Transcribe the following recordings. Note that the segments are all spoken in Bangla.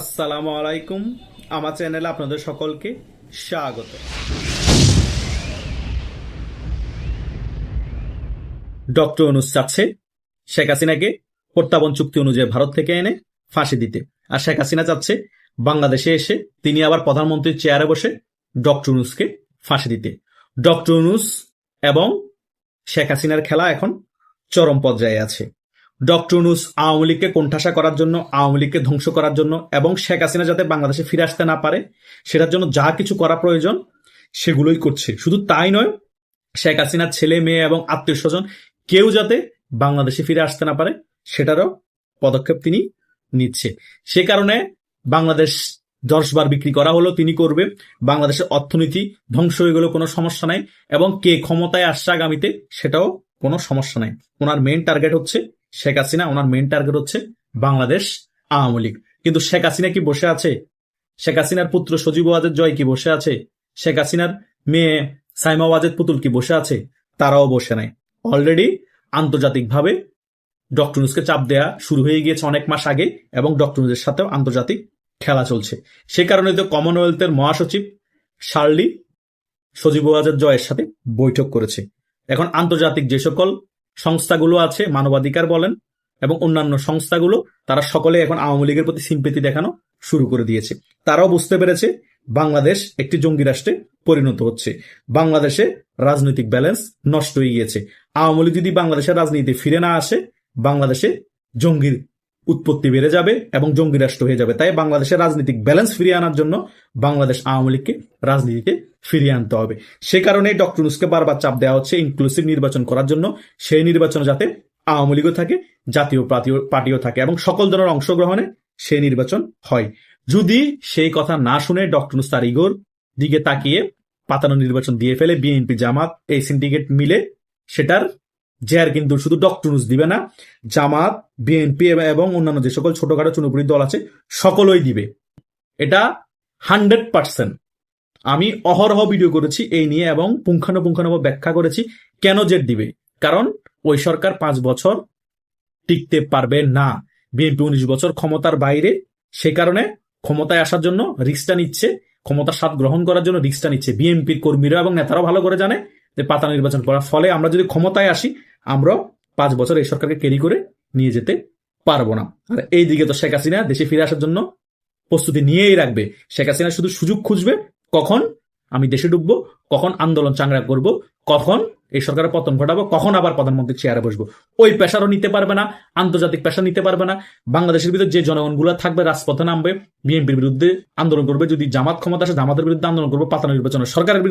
আসসালামু আলাইকুম। আমার চ্যানেলে আপনাদের সকলকে স্বাগত। ডক্টর অনুজ চাচ্ছে শেখ হাসিনাকে প্রত্যাবন চুক্তি অনুযায়ী ভারত থেকে এনে ফাঁসি দিতে। আর শেখ হাসিনা চাচ্ছে বাংলাদেশে এসে তিনি আবার প্রধানমন্ত্রীর চেয়ারে বসে ডক্টর অনুজকে ফাঁসি দিতে। ডক্টর অনুজ এবং শেখ হাসিনার খেলা এখন চরম পর্যায়ে আছে। ডক্টর নুস আওয়ামী লীগকে কোণঠাসা করার জন্য, আওয়ামী লীগকে ধ্বংস করার জন্য এবং শেখ হাসিনা যাতে বাংলাদেশে ফিরে আসতে না পারে, সেটার জন্য যা কিছু করা প্রয়োজন, সেগুলোই করছে। শুধু তাই নয়, শেখ হাসিনার ছেলে, মেয়ে এবং আত্মীয় স্বজন কেউ যাতে বাংলাদেশে ফিরে আসতে না পারে, সেটারও পদক্ষেপ তিনি নিচ্ছে। সে কারণে বাংলাদেশ দশ বার বিক্রি করা হলো, তিনি করবে। বাংলাদেশের অর্থনীতি ধ্বংস হয়ে গেলেও কোনো সমস্যা নাই এবং কে ক্ষমতায় আসছে আগামীতে, সেটাও কোনো সমস্যা নাই। ওনার মেন টার্গেট হচ্ছে শেখ হাসিনা, ওনার মেন টার্গেট হচ্ছে বাংলাদেশ আওয়ামী লীগ। কিন্তু শেখ হাসিনা কি বসে আছে? শেখ হাসিনার পুত্র সজীব ওয়াজেদ জয় কি বসে আছে? শেখ হাসিনার মেয়ে সাইমা ওয়াজেদ পুতুল কি বসে আছে? তারাও বসে নাই। অলরেডি আন্তর্জাতিকভাবে ডক্টর নুসকে চাপ দেয়া শুরু হয়ে গিয়েছে অনেক মাস আগে এবং ডক্টর নুসের সাথেও আন্তর্জাতিক খেলা চলছে। সে কারণে তো কমনওয়েলথের মহাসচিব শার্লি সজীব ওয়াজেদ জয়ের সাথে বৈঠক করেছে। এখন আন্তর্জাতিক যে সকল সংস্থাগুলো আছে, মানবাধিকার বলেন, এবং অন্যান্য সংস্থাগুলো, তারা সকলে এখন আওয়ামী লীগের প্রতি সিম্পেতি দেখানো শুরু করে দিয়েছে। তারাও বুঝতে পেরেছে বাংলাদেশ একটি জঙ্গি রাষ্ট্রে পরিণত হচ্ছে। বাংলাদেশে রাজনৈতিক ব্যালেন্স নষ্ট হয়ে গিয়েছে। আওয়ামী লীগ যদি বাংলাদেশের রাজনীতিতে ফিরে না আসে, বাংলাদেশে জঙ্গির উৎপত্তি বেড়ে যাবে এবং জঙ্গি রাষ্ট্র হয়ে যাবে। তাই বাংলাদেশের রাজনৈতিক ব্যালেন্স ফিরিয়ে আনার জন্য বাংলাদেশ আওয়ামী লীগকে রাজনীতিতে ফিরিয়ে আনতে হবে। সে কারণে ডক্টর নুসকে বারবার চাপ দেওয়া হচ্ছে ইনক্লুসিভ নির্বাচন করার জন্য। সেই নির্বাচন যাতে আওয়ামী লীগও থাকে, জাতীয় পার্টিও- থাকে এবং সকল ধরনের অংশগ্রহণে সেই নির্বাচন হয়। যদি সেই কথা না শুনে ডক্টর নুস তার ইগোর দিকে তাকিয়ে পাতানো নির্বাচন দিয়ে ফেলে, বিএনপি জামাত, এই সিন্ডিকেট মিলে সেটার জের কিন্তু শুধু ডক্টর নুস দিবে না, জামাত, বিএনপি এবং অন্যান্য যে সকল ছোটখাটো চুনুপুরি দল আছে, সকলই দিবে। এটা হান্ড্রেড পার্সেন্ট। আমি অহরহ ভিডিও করেছি এই নিয়ে এবং পুঙ্খানুপুঙ্খানুভাবে ব্যাখ্যা করেছি কেন জেট দিবে। কারণ ওই সরকার পাঁচ বছর টিকতে পারবে না। বিএনপি উনিশ বছর ক্ষমতার বাইরে, সে কারণে ক্ষমতায় আসার জন্য রিক্সটা নিচ্ছে, ক্ষমতার স্বাদ গ্রহণ করার জন্য রিস্কটা নিচ্ছে। বিএনপির কর্মীরা এবং নেতারাও ভালো করে জানে যে পাতা নির্বাচন করার ফলে আমরা যদি ক্ষমতায় আসি আমরা পাঁচ বছর এই সরকারকে ক্যারি করে নিয়ে যেতে পারব না। আর এই দিকে তো শেখ হাসিনা দেশে ফিরে আসার জন্য প্রস্তুতি নিয়েই রাখবে। শেখ হাসিনা শুধু সুযোগ খুঁজবে কখন আমি দেশে ডুববো কখন আন্দোলন চাংড়া করব, কখন এই সরকারের পতন ঘটাবো, কখন আবার প্রধানমন্ত্রীর চেয়ারে বসবো? ওই পেশারও নিতে পারবে না, আন্তর্জাতিক পেশা নিতে পারবে না। বাংলাদেশের ভিতরে যে জনগণগুলো থাকবে, রাজপথে নামবে বিএনপির বিরুদ্ধে আন্দোলন করবে, যদি জামাত ক্ষমতা আসে, জামাতের বিরুদ্ধে আন্দোলন করবে, পাতানো নির্বাচনে সরকারের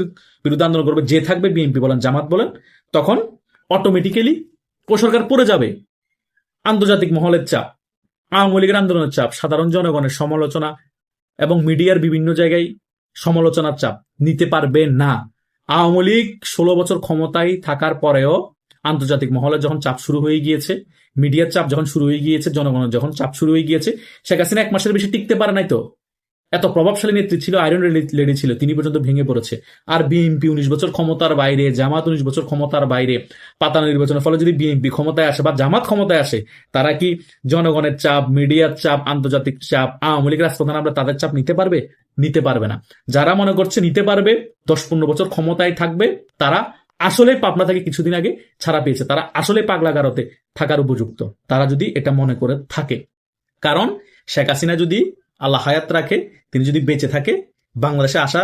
বিরুদ্ধে আন্দোলন করবে, যে থাকবে বিএনপি বলেন, জামাত বলেন, তখন অটোমেটিক্যালি ও সরকার পড়ে যাবে। আন্তর্জাতিক মহলের চাপ, আওয়ামী লীগের আন্দোলনের চাপ, সাধারণ জনগণের সমালোচনা এবং মিডিয়ার বিভিন্ন জায়গায় সমালোচনার চাপ নিতে পারবে না। আওয়ামী লীগ ষোলো বছর ক্ষমতায় থাকার পরেও আন্তর্জাতিক মহলে যখন চাপ শুরু হয়ে গিয়েছে, মিডিয়ার চাপ যখন শুরু হয়ে গিয়েছে, জনগণের যখন চাপ শুরু হয়ে গিয়েছে, শেখ হাসিনা এক মাসের বেশি টিকতে পারে নাই তো? এত প্রভাবশালী নেত্রী ছিল আয়রন লেডি ছিল, তিনি পর্যন্ত ভেঙে পড়েছে। আর বিএনপি উনিশ বছর ক্ষমতার বাইরে, জামাত উনিশ বছর ক্ষমতার বাইরে পাতানো নির্বাচনের ফলে যদি বিএনপি ক্ষমতায় আসে বা জামাত ক্ষমতায় আসে, তারা কি জনগণের চাপ, মিডিয়ার চাপ, আন্তর্জাতিক চাপ, আওয়ামী লীগ রাজপ্রধান আমরা তাদের চাপ নিতে পারবে? নিতে পারবে না। যারা মনে করছে নিতে পারবে, দশ পনেরো বছর ক্ষমতায় থাকবে, তারা আসলে পাবনা থেকে কিছুদিন আগে ছাড়া পেয়েছে। তারা আসলে পাগলা গারোতে থাকার উপযুক্ত। তারা যদি এটা মনে করে থাকে। কারণ শেখ হাসিনা যদি আল্লাহ হায়াত রাখে, তিনি যদি বেঁচে থাকে, বাংলাদেশে আসা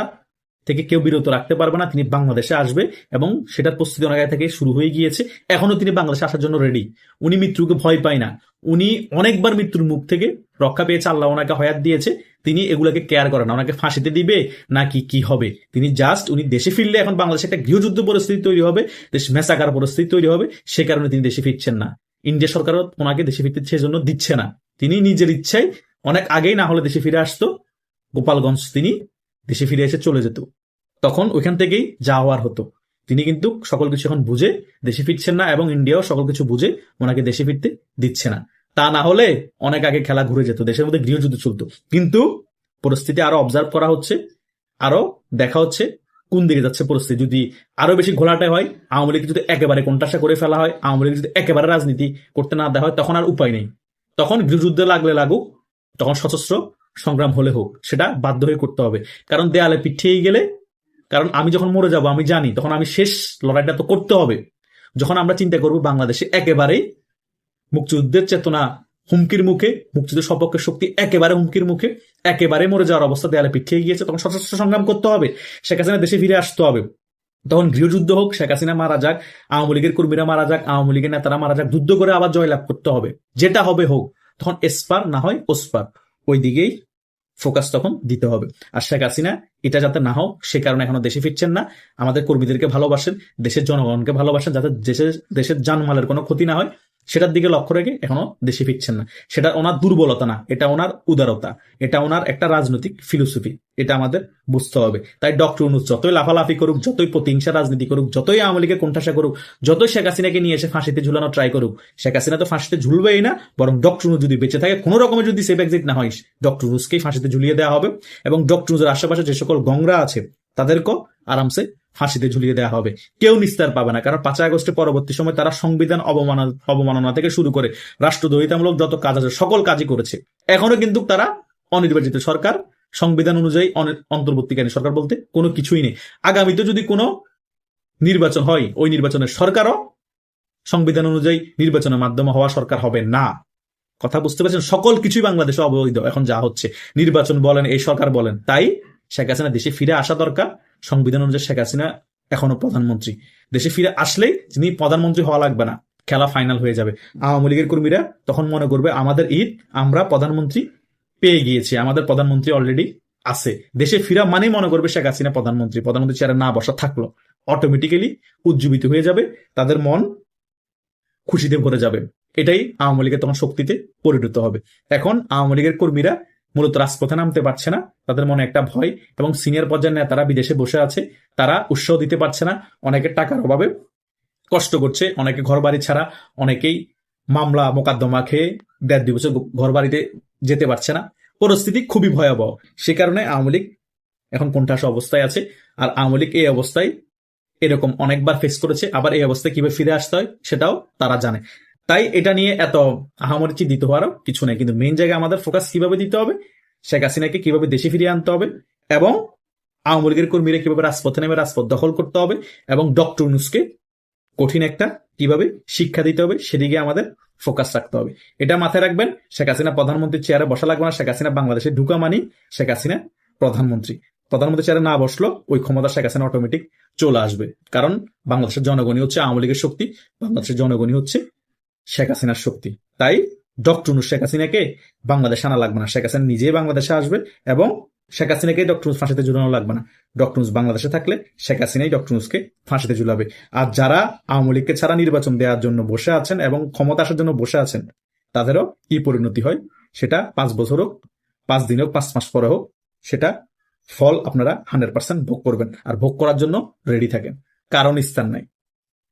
থেকে কেউ বিরত রাখতে পারবে না, তিনি বাংলাদেশে আসবে এবং সেটার প্রস্তুতি অনেক থেকে শুরু হয়ে গিয়েছে। এখনও তিনি বাংলাদেশে আসার জন্য রেডি উনি মৃত্যুকে ভয় পায় না। উনি অনেকবার মৃত্যুর মুখ থেকে রক্ষা পেয়েছে, আল্লাহ ওনাকে হয়াত দিয়েছে। তিনি এগুলোকে কেয়ার করেন না, ওনাকে ফাঁসিতে দিবে নাকি কি হবে? তিনি জাস্ট উনি দেশে ফিরলে এখন বাংলাদেশে একটা গৃহযুদ্ধ পরিস্থিতি তৈরি হবে, দেশ মেসাকার পরিস্থিতি তৈরি হবে, সে কারণে তিনি দেশে ফিরছেন না। ইন্ডিয়া সরকারও ওনাকে দেশে ফিরতে সেজন্য দিচ্ছে না। তিনি নিজের ইচ্ছায় অনেক আগেই না হলে দেশে ফিরে আসতো, গোপালগঞ্জ তিনি দেশে ফিরে এসে চলে যেত। তখন ওইখান থেকেই যাওয়ার হতো। তিনি কিন্তু সকল কিছু এখন বুঝে দেশে ফিরছেন না এবং ইন্ডিয়াও সকল কিছু বুঝে ওনাকে দেশে ফিরতে দিচ্ছে না। তা না হলে অনেক আগে খেলা ঘুরে যেত, দেশের মধ্যে গৃহযুদ্ধ চলতো। কিন্তু পরিস্থিতি আরও অবজার্ভ করা হচ্ছে, আরও দেখা হচ্ছে কোন দিকে যাচ্ছে পরিস্থিতি। যদি আরও বেশি ঘোলাটে হয়, আওয়ামী লীগ যদি একেবারে কোনটাসা করে ফেলা হয়, আওয়ামী লীগ যদি একেবারে রাজনীতি করতে না দেওয়া হয়, তখন আর উপায় নেই। তখন গৃহযুদ্ধে লাগলে লাগুক তখন সশস্ত্র সংগ্রাম হলে হোক, সেটা বাধ্য হয়ে করতে হবে। কারণ দেয়ালে পিঠিয়ে গেলে, কারণ আমি যখন মরে যাব, আমি জানি, তখন আমি শেষ লড়াইটা তো করতে হবে। যখন আমরা চিন্তা করব বাংলাদেশে একেবারেই মুক্তিযুদ্ধের চেতনা হুমকির মুখে, মুক্তিযুদ্ধের সপক্ষের শক্তি একেবারে হুমকির মুখে, একেবারে মরে যাওয়ার অবস্থা দেয়ালে পিঠিয়ে গিয়েছে, তখন সশস্ত্র সংগ্রাম করতে হবে। শেখ হাসিনা দেশে ফিরে আসতে হবে। তখন গৃহযুদ্ধ হোক, শেখ হাসিনা মারা যাক, আওয়ামী লীগের কর্মীরা মারা যাক, আওয়ামী লীগের নেতারা মারা যাক, যুদ্ধ করে আবার জয়লাভ করতে হবে। যেটা হবে হোক তখন এসপার না হয় ওসপার ওই দিকেই ফোকাস তখন দিতে হবে। আর শেখ হাসিনা, এটা যাতে না হোক, সে কারণে এখনও দেশে ফিরছেন না। আমাদের কর্মীদেরকে ভালোবাসেন, দেশের জনগণকে ভালোবাসেন, যাতে দেশের দেশের জানমালের কোনো ক্ষতি না হয়। সেটার দিকে লক্ষ্য রেখে এখনও দেশে ফিরছেন না। সেটা ওনার দুর্বলতা না, এটা ওনার উদারতা, এটা ওনার একটা রাজনৈতিক ফিলোসফি এটা আমাদের বুঝতে হবে। তাই ডক্টর অনুজ যতই লাফালাফি করুক, যতই প্রতিহিংসা রাজনীতি করুক, যতই আওয়ামী লীগের কোণঠাসা করুক, যতই শেখ হাসিনাকে নিয়ে এসে ফাঁসিতে ঝুলানো ট্রাই করুক, শেখ হাসিনা তো ফাঁসিতে ঝুলবেই না, বরং ডক্টর অনুজ যদি বেঁচে থাকে, কোনো রকমের যদি সেফ এক্সিট না হয়, ডক্টর অনুজকেই ফাঁসিতে ঝুলিয়ে দেওয়া হবে। এবং ডক্টর অনুজের আশেপাশে যে সকল গংরা আছে, তাদেরকেও আরামসে ফাঁসিতে ঝুলিয়ে দেওয়া হবে। কেউ নিস্তার পাবে না, কারণ পাঁচই আগস্টের পরবর্তী সময় তারা সংবিধান অবমাননা অবমাননা থেকে শুরু করে রাষ্ট্রদ্রোহিতামূলক যত কাজ আছে, সকল কাজই করেছে। এখনও কিন্তু তারা অনির্বাচিত সরকার, সংবিধান অনুযায়ী অন্তর্বর্তীকালীন সরকার বলতে কোনো কিছুই নেই। আগামীতে যদি কোনো নির্বাচন হয়, ওই নির্বাচনের সরকারও সংবিধান অনুযায়ী নির্বাচনের মাধ্যমে হওয়া সরকার হবে না। কথা বুঝতে পারছেন? সকল কিছুই বাংলাদেশে অবৈধ। এখন যা হচ্ছে, নির্বাচন বলেন, এই সরকার বলেন, তাই শেখ হাসিনা দেশে ফিরে আসা দরকার। সংবিধান অনুযায়ী শেখ হাসিনা এখনও প্রধানমন্ত্রী। দেশে ফিরে আসলেই তিনি প্রধানমন্ত্রী হওয়া লাগবে না। খেলা ফাইনাল হয়ে যাবে। আওয়ামী লীগের কর্মীরা তখন মনে করবে, আমাদের ঈদ, আমরা প্রধানমন্ত্রী পেয়ে গিয়েছি, আমাদের প্রধানমন্ত্রী অলরেডি আছে। দেশে ফিরা মানেই মনে করবে শেখ হাসিনা প্রধানমন্ত্রী। প্রধানমন্ত্রী চেয়ারে না বসা থাকল। অটোমেটিক্যালি উজ্জীবিত হয়ে যাবে, তাদের মন খুশিতে ভরে যাবে। এটাই আওয়ামী লীগের তখন শক্তিতে পরিণত হবে। এখন আওয়ামী লীগের কর্মীরা মূলত রাজপথে নামতে পারছে না, তাদের মনে একটা ভয় এবং সিনিয়র পর্যায়ের নেতারা বিদেশে বসে আছে, তারা উৎসাহ দিতে পারছে না, অনেকে টাকার অভাবে কষ্ট করছে, অনেকে ঘর বাড়ি ছাড়া, অনেকেই মামলা মোকদ্দমা খেয়ে দেড় দুই বছর ঘর বাড়িতে যেতে পারছে না। পরিস্থিতি খুবই ভয়াবহ, সে কারণে আওয়ামী লীগ এখন কোনঠাস অবস্থায় আছে, আর আওয়ামী লীগ এই অবস্থায় এরকম অনেকবার ফেস করেছে, আবার এই অবস্থায় কীভাবে ফিরে আসতে হয় সেটাও তারা জানে। তাই এটা নিয়ে এত আহামরি চিন্তিত হওয়ারও কিছু নেই। কিন্তু মেইন জায়গায় আমাদের ফোকাস কীভাবে দিতে হবে? শেখ হাসিনাকে কীভাবে দেশে ফিরিয়ে আনতে হবে? এবং আওয়ামী লীগের কর্মীরা কীভাবে রাজপথে নেমে রাজপথ দখল করতে হবে? এবং ডক্টর নুসকে কঠিন একটা কীভাবে শিক্ষা দিতে হবে? সেদিকে আমাদের ফোকাস রাখতে হবে। এটা মাথায় রাখবেন, শেখ হাসিনা প্রধানমন্ত্রীর চেয়ারে বসা লাগবে না। শেখ হাসিনা বাংলাদেশে ঢুকা মানি শেখ হাসিনা প্রধানমন্ত্রী। প্রধানমন্ত্রী চেয়ারে না বসল ওই ক্ষমতা শেখ হাসিনা অটোমেটিক চলে আসবে। কারণ বাংলাদেশের জনগণই হচ্ছে আওয়ামী লীগের শক্তি, বাংলাদেশের জনগণই হচ্ছে শেখ হাসিনার শক্তি। তাই ডক্টর শেখ হাসিনাকে বাংলাদেশে আনা লাগবে না। শেখ হাসিনা নিজেই বাংলাদেশে আসবে এবং শেখ হাসিনাকে ডক্টর নুস ফাঁসিতে ঝুলানো লাগবে না। ডক্টর নুস বাংলাদেশে থাকলে শেখ হাসিনাই ডক্টর নুসকে ফাঁসিতে ঝুলাবে। আর যারা আওয়ামী লীগকে ছাড়া নির্বাচন দেওয়ার জন্য বসে আছেন এবং ক্ষমতা আসার জন্য বসে আছেন, তাদেরও কি পরিণতি হয়? সেটা পাঁচ বছর হোক, পাঁচ দিন হোক, পাঁচ মাস পরে হোক, সেটা ফল আপনারা হান্ড্রেড পার্সেন্ট ভোগ করবেন। আর ভোগ করার জন্য রেডি থাকেন। কারণ স্থান নাই।